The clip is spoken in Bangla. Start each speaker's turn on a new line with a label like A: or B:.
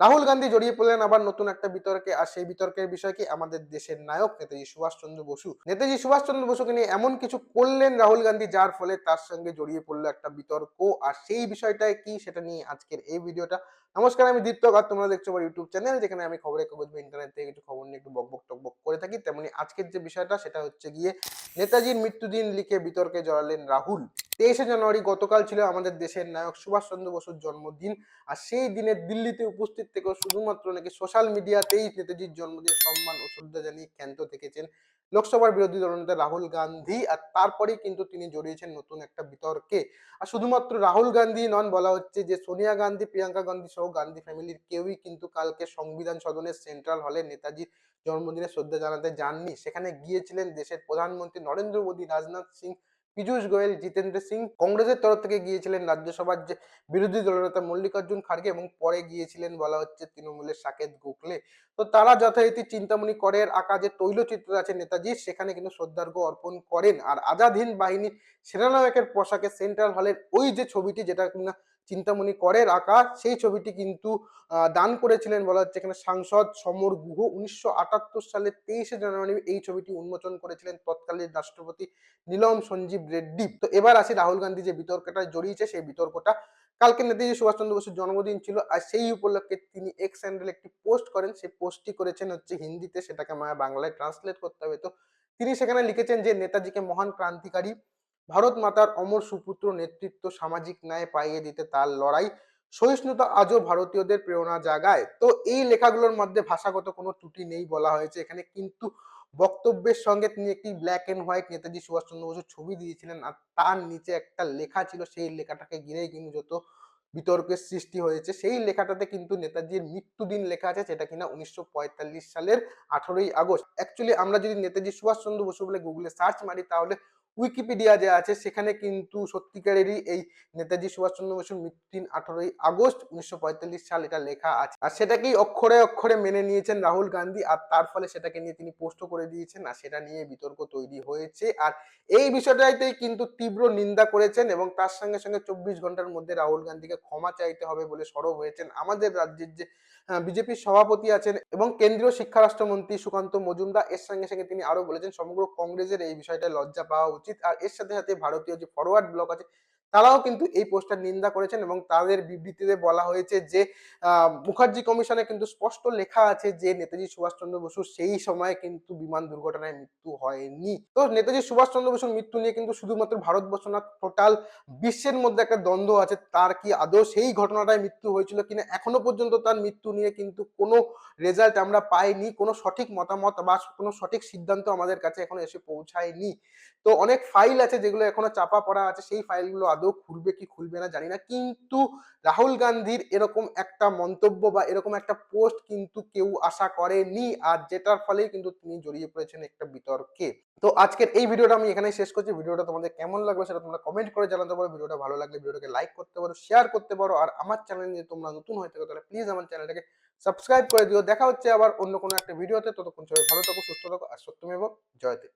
A: রাহুল গান্ধী জড়িয়ে পড়লেন আবার নতুন একটা বিতর্কে, আর সেই বিতর্কের বিষয় কি? আমাদের দেশের নায়ক নেতাজি সুভাষচন্দ্র বসু। নেতাজি সুভাষচন্দ্র বসুকে নিয়ে এমন কিছু করলেন রাহুল গান্ধী, যার ফলে তার সঙ্গে জড়িয়ে পড়ল একটা বিতর্ক। আর সেই বিষয়টাই কি সেটা নিয়ে আজকের এই ভিডিওটা। নমস্কার, আমি দীপ্ত আর তোমরা দেখছ আমার ইউটিউব চ্যানেল, যেখানে আমি খবরের কাগজ বা ইন্টারনেট থেকে কিছু খবর নিয়ে একটু বকবক টকবক করে থাকি। তেমনি আজকের যে বিষয়টা, সেটা হচ্ছে গিয়ে নেতাজির মৃত্যুদিন লিখে বিতর্কে জড়ালেন রাহুল। তেইশে জানুয়ারি গতকাল ছিল আমাদের দেশের নায়ক সুভাষচন্দ্র বসুর জন্মদিন। আর সেই দিনে দিল্লিতে উপস্থিত থেকেও শুধুমাত্র নাকি সোশ্যাল মিডিয়াতেই নেতাজির জন্মদিন সম্মান ও শ্রদ্ধা জানিয়ে ক্ষান্ত থেকেছেন লোকসভার বিরোধী দলনেতা রাহুল গান্ধী। আর তারপরেই কিন্তু তিনি জড়িয়েছেন নতুন একটা বিতর্কে। আর শুধুমাত্র রাহুল গান্ধী নন, বলা হচ্ছে যে সোনিয়া গান্ধী, প্রিয়াঙ্কা গান্ধী সহ গান্ধী ফ্যামিলির কেউই কিন্তু কালকে সংবিধান সদনের সেন্ট্রাল হলে নেতাজির জন্মদিনে শ্রদ্ধা জানাতে যাননি। সেখানে গিয়েছিলেন দেশের প্রধানমন্ত্রী নরেন্দ্র মোদী, রাজনাথ সিং পীযূষ গোয়েল, জিতেন্দ্র সিং কংগ্রেসের তরফ থেকে গিয়েছিলেন রাজ্যসভার যে বিরোধী দলনেতা মল্লিকার্জুন খাড়গে এবং পরে গিয়েছিলেন বলা হচ্ছে তৃণমূলের সাকেত গোখলে। তো তারা যথারীতি চিন্তামণি করের আঁকা যে তৈলচিত্র আছে নেতাজি, সেখানে কিন্তু শ্রদ্ধার্ঘ্য অর্পণ করেন। আর আজাদ হিন্দ বাহিনীর সেনানায়কের পোশাকে সেন্ট্রাল হলের ওই যে ছবিটি, যেটা কিনা চিন্তামণি করের আঁকা সেই ছবিটি কিন্তু দান করেছিলেন বলা হচ্ছে এখানে সাংসদ সমর গুহ। উনিশশো সালে তেইশে জানুয়ারি এই ছবিটি উন্মোচন করেছিলেন তৎকালীন রাষ্ট্রপতি নীলম সঞ্জীব রেড্ডি। তো এবার আসি রাহুল গান্ধী যে বিতর্কটা জড়িয়েছে, সেই বিতর্কটা। কালকে নেতাজি সুভাষচন্দ্র বসুর জন্মদিন ছিল, আর সেই উপলক্ষে তিনি এক্স হ্যান্ডেল একটি পোস্ট করেন। সেই পোস্টটি করেছেন হচ্ছে হিন্দিতে, সেটাকে মায়া বাংলায় ট্রান্সলেট করতে হবে। তো তিনি সেখানে লিখেছেন যে, নেতাজিকে মহান ক্রান্তিকারী ভারত মাতার অমর সুপুত্র নেতৃত্ব সামাজিক ন্যায় পাইয়ে দিতে তার লড়াই সহিষ্ণুতা আজও ভারতীয়দের প্রেরণা জাগায়। তো এই লেখাগুলোর মধ্যে ভাষাগত কোনো ত্রুটি নেই বলা হয়েছে। এখানে কিন্তু বক্তব্যের সঙ্গে তিনি একটি black and white Netaji Subhashchandra বসুর ছবি দিয়েছিলেন আর তার নিচে একটা লেখা ছিল, সেই লেখাটাকে ঘিরেই কিন্তু যত বিতর্কের সৃষ্টি হয়েছে, সেই লেখাটাতে কিন্তু নেতাজির মৃত্যুদিন লেখা আছে যেটা কিনা উনিশশো পঁয়তাল্লিশ সালের আঠারোই আগস্ট। অ্যাকচুয়ালি আমরা যদি নেতাজি সুভাষচন্দ্র বসু বলে গুগলে সার্চ মারি, তাহলে উইকিপিডিয়া যে আছে, সেখানে কিন্তু সত্যিকারেরই এই নেতাজি সুভাষচন্দ্র বসুর মৃত্যুদিন আঠারোই আগস্ট উনিশশো সাল এটা লেখা আছে। আর সেটাকেই অক্ষরে অক্ষরে মেনে নিয়েছেন রাহুল গান্ধী, আর তার ফলে সেটাকে নিয়ে তিনি পোস্ট করে দিয়েছেন, আর সেটা নিয়ে বিতর্ক তৈরি হয়েছে। আর এই বিষয়টাইতেই কিন্তু তীব্র নিন্দা করেছেন এবং তার সঙ্গে সঙ্গে চব্বিশ ঘণ্টার মধ্যে রাহুল গান্ধীকে ক্ষমা চাইতে হবে বলে সরব হয়েছেন আমাদের রাজ্যের যে বিজেপির সভাপতি আছেন এবং কেন্দ্রীয় শিক্ষা রাষ্ট্রমন্ত্রী সুকান্ত মজুমদার, এর সঙ্গে সঙ্গে তিনি আরও বলেছেন, সমগ্র কংগ্রেসের এই বিষয়টায় লজ্জা পাওয়া উচিত। আর এর সাথে সাথে ভারতীয় যে ফরওয়ার্ড ব্লক আছে তারাও কিন্তু এই পোস্টার নিন্দা করেছেন এবং তাদের বিবৃতিতে বলা হয়েছে যে মুখার্জি কমিশনে কিন্তু স্পষ্ট লেখা আছে যে, নেতাজি সুভাষচন্দ্র বসু সেই সময় কিন্তু বিমান দুর্ঘটনায় মৃত্যু হয়নি। তো নেতাজি সুভাষচন্দ্র বসুর মৃত্যু নিয়ে কিন্তু শুধুমাত্র ভারতবর্ষ না, টোটাল বিশ্বের মধ্যে একটা দ্বন্দ্ব আছে। তার কি আদৌ সেই ঘটনাটায় মৃত্যু হয়েছিল কিনা, এখনও পর্যন্ত তার মৃত্যু নিয়ে কিন্তু কোনো রেজাল্ট আমরা পাইনি, কোনো সঠিক মতামত বা কোনো সঠিক সিদ্ধান্ত আমাদের কাছে এখনও এসে পৌঁছায়নি। তো অনেক ফাইল আছে যেগুলো এখনও চাপা পড়া আছে, সেই ফাইলগুলো আদৌ খুলবে কি খুলবে না জানি না। কিন্তু রাহুল গান্ধীর এরকম একটা মন্তব্য বা এরকম একটা পোস্ট কিন্তু কেউ আশা করেনি, আর যেটার ফলেই কিন্তু তিনি জড়িয়ে পড়েছেন একটা বিতর্কে। তো আজকের এই ভিডিওটা আমি এখানে শেষ করছি। ভিডিওটা তোমাদের কেমন লাগবে সেটা তোমরা কমেন্ট করে জানাতে পারো। ভিডিওটা ভালো লাগলে ভিডিওটাকে লাইক করতে পারো শেয়ার করতে পারো, আর আমার চ্যানেল যদি তোমরা নতুন হয়ে থাকো তাহলে প্লিজ আমার চ্যানেলটাকে সাবস্ক্রাইব করে দিও। দেখা হচ্ছে আবার অন্য কোনো একটা ভিডিওতে। ততক্ষণ সবাই ভালো থাকো, সুস্থ থাকো, আর সত্যমেব জয়তে